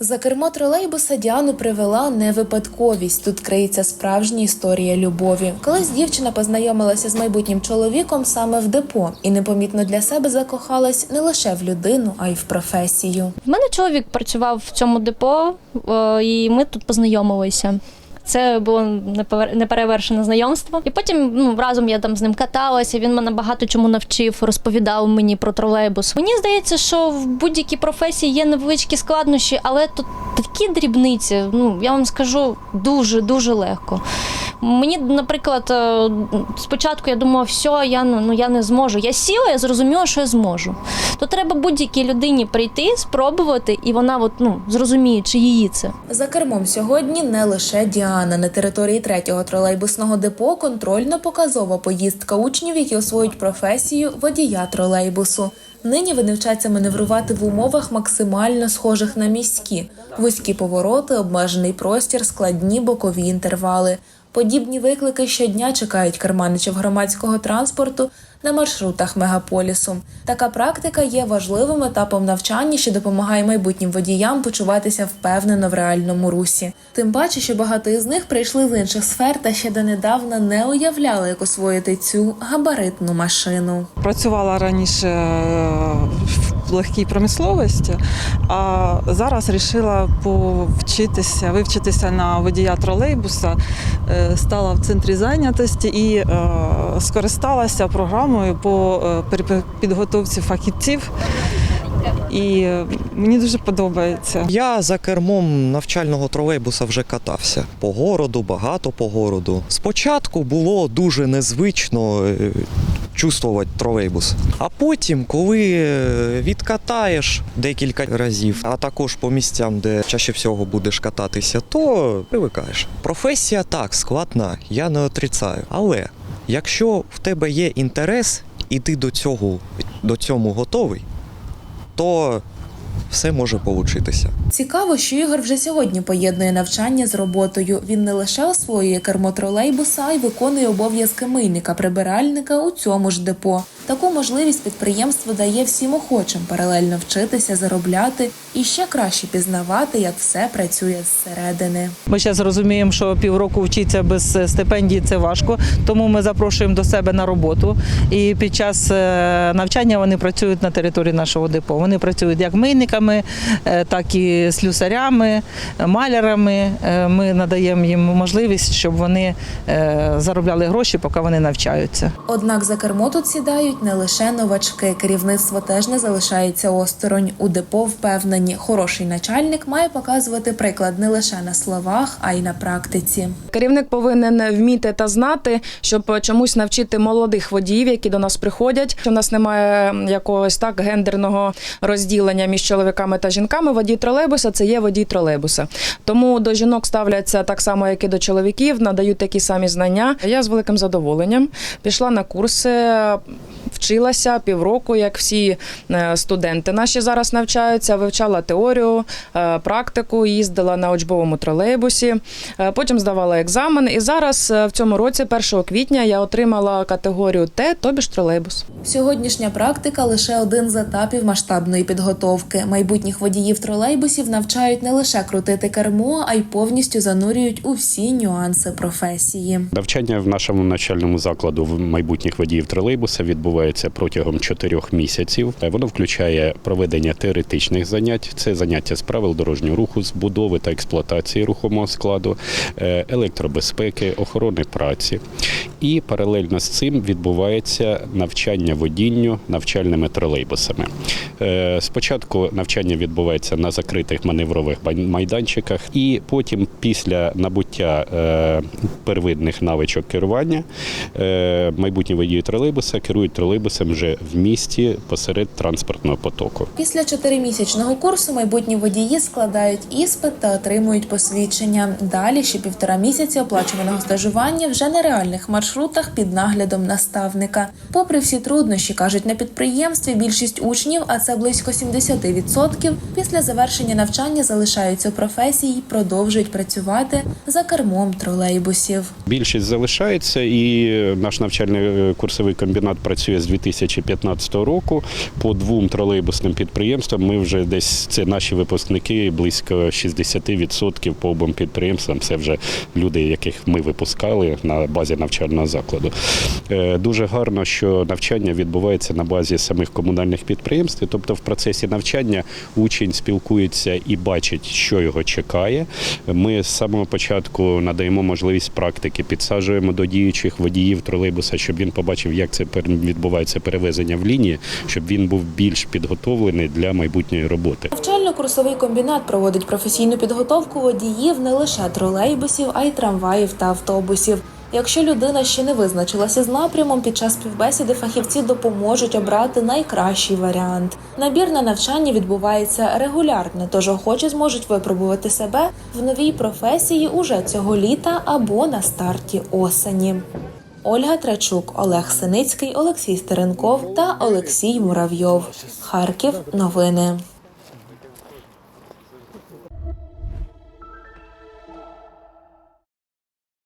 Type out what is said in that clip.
За кермо тролейбуса Діану привела не випадковість. Тут криється справжня історія любові. Колись дівчина познайомилася з майбутнім чоловіком саме в депо і непомітно для себе закохалась не лише в людину, а й в професію. В мене чоловік працював в цьому депо, е, і ми тут познайомилися. Це було неперевершене знайомство. І потім ну, разом я там з ним каталася. Він мене багато чому навчив, розповідав мені про тролейбус. Мені здається, що в будь-якій професії є невеличкі складнощі, але тут такі дрібниці. Ну я вам скажу дуже дуже легко. Мені, наприклад, е, спочатку я думала, все, я ну я не зможу. Я сіла, я зрозуміла, що я зможу. То треба будь-якій людині прийти, спробувати, і вона от, ну, зрозуміє, чи її це. За кермом сьогодні не лише Діана. На території третього тролейбусного депо контрольно-показова поїздка учнів, які освоюють професію водія тролейбусу. Нині вони вчаться маневрувати в умовах максимально схожих на міські: вузькі повороти, обмежений простір, складні бокові інтервали. Подібні виклики щодня чекають керманичів громадського транспорту на маршрутах мегаполісу. Така практика є важливим етапом навчання, що допомагає майбутнім водіям почуватися впевнено в реальному русі. Тим паче, що багато із них прийшли з інших сфер та ще донедавна не уявляли, як освоїти цю габаритну машину. Працювала раніше е, в легкій промисловості, а зараз вирішила повчитися, вивчитися на водія тролейбуса, Е, стала в центрі зайнятості і е, скористалася програмою по е, підготовці фахівців. І мені дуже подобається. Я за кермом навчального тролейбуса вже катався по городу, багато по городу. Спочатку було дуже незвично чувствувати тролейбус. А потім, коли е, відкатаєш декілька разів, а також по місцям, де чаще всього будеш кататися, то привикаєш. Професія так складна, я не отрицаю. Але якщо в тебе є інтерес, і ти до цього до цьому готовий, то все може получитися. Цікаво, що Ігор вже сьогодні поєднує навчання з роботою. Він не лише освоює кермо тролейбуса, а й виконує обов'язки мийника прибиральника у цьому ж депо. Таку можливість підприємство дає всім охочим паралельно вчитися, заробляти і ще краще пізнавати, як все працює зсередини. Ми зараз розуміємо, що півроку вчитися без е, стипендії це важко, тому ми запрошуємо до себе на роботу. І під час е, навчання вони працюють на території нашого депо. Вони працюють як мийниками, е, так і слюсарями, малярами. Е, Ми надаємо їм можливість, щоб вони е, заробляли гроші, поки вони навчаються. Однак за кермо тут сідають не лише новачки. Керівництво теж не залишається осторонь. У депо впевнені, хороший начальник має показувати приклад не лише на словах, а й на практиці. Керівник повинен вміти та знати, щоб чомусь навчити молодих водіїв, які до нас приходять. У нас немає якогось так гендерного розділення між чоловіками та жінками. Водій тролейбуса це є водій тролейбуса. Тому до жінок ставляться так само, як і до чоловіків, надають такі самі знання. Я з великим задоволенням пішла на курси. Вчилася півроку, як всі е, студенти наші зараз навчаються. Вивчала теорію, е, практику, їздила на учбовому тролейбусі. Е, Потім здавала екзамен. І зараз в цьому році, 1 квітня, я отримала категорію Т, тобі ж тролейбус. Сьогоднішня практика лише один з етапів масштабної підготовки. Майбутніх водіїв тролейбусів навчають не лише крутити кермо, а й повністю занурюють у всі нюанси професії. Навчання в нашому навчальному закладу в майбутніх водіїв тролейбуса відбувається протягом чотирьох місяців. Воно включає проведення теоретичних занять, це заняття з правил дорожнього руху, з будови та експлуатації рухомого складу, е, електробезпеки, охорони праці. І паралельно з цим відбувається навчання водінню навчальними тролейбусами. Е, Спочатку навчання відбувається на закритих маневрових бай- майданчиках, і потім, після набуття е, первинних навичок керування, е, майбутні водії тролейбуса керують тролейбусом вже в місті посеред транспортного потоку. Після чотиримісячного курсу майбутні водії складають іспит та отримують посвідчення. Далі ще півтора місяці оплачуваного стажування вже на реальних маршрутах під наглядом наставника. Попри всі труднощі, кажуть на підприємстві, більшість учнів, а це близько 70%, після завершення навчання залишаються у професії продовжують працювати за кермом тролейбусів. Більшість залишається, і наш навчальний е, курсовий комбінат працює з 2015 року. По двом тролейбусним підприємствам ми вже десь це наші випускники, близько 60% по обом підприємствам. Це вже люди, яких ми випускали на базі навчального закладу. Е, Дуже гарно, що навчання відбувається на базі самих комунальних підприємств. Тобто, в процесі навчання учень спілкується і бачить, що його чекає. Ми з самого початку надаємо можливість практики, підсаджуємо до діючих водіїв тролейбуса, щоб він побачив, як це відбувається перевезення в лінії, щоб він був більш підготовлений для майбутньої роботи. Навчально-курсовий комбінат проводить професійну підготовку водіїв не лише тролейбусів, а й трамваїв та автобусів. Якщо людина ще не визначилася з напрямом, під час співбесіди фахівці допоможуть обрати найкращий варіант. Набір на навчання відбувається регулярно, тож охочі зможуть випробувати себе в новій професії уже цього літа або на старті осені. Ольга Трачук, Олег Синицький, Олексій Стеренков та Олексій Муравйов. Харків. Новини.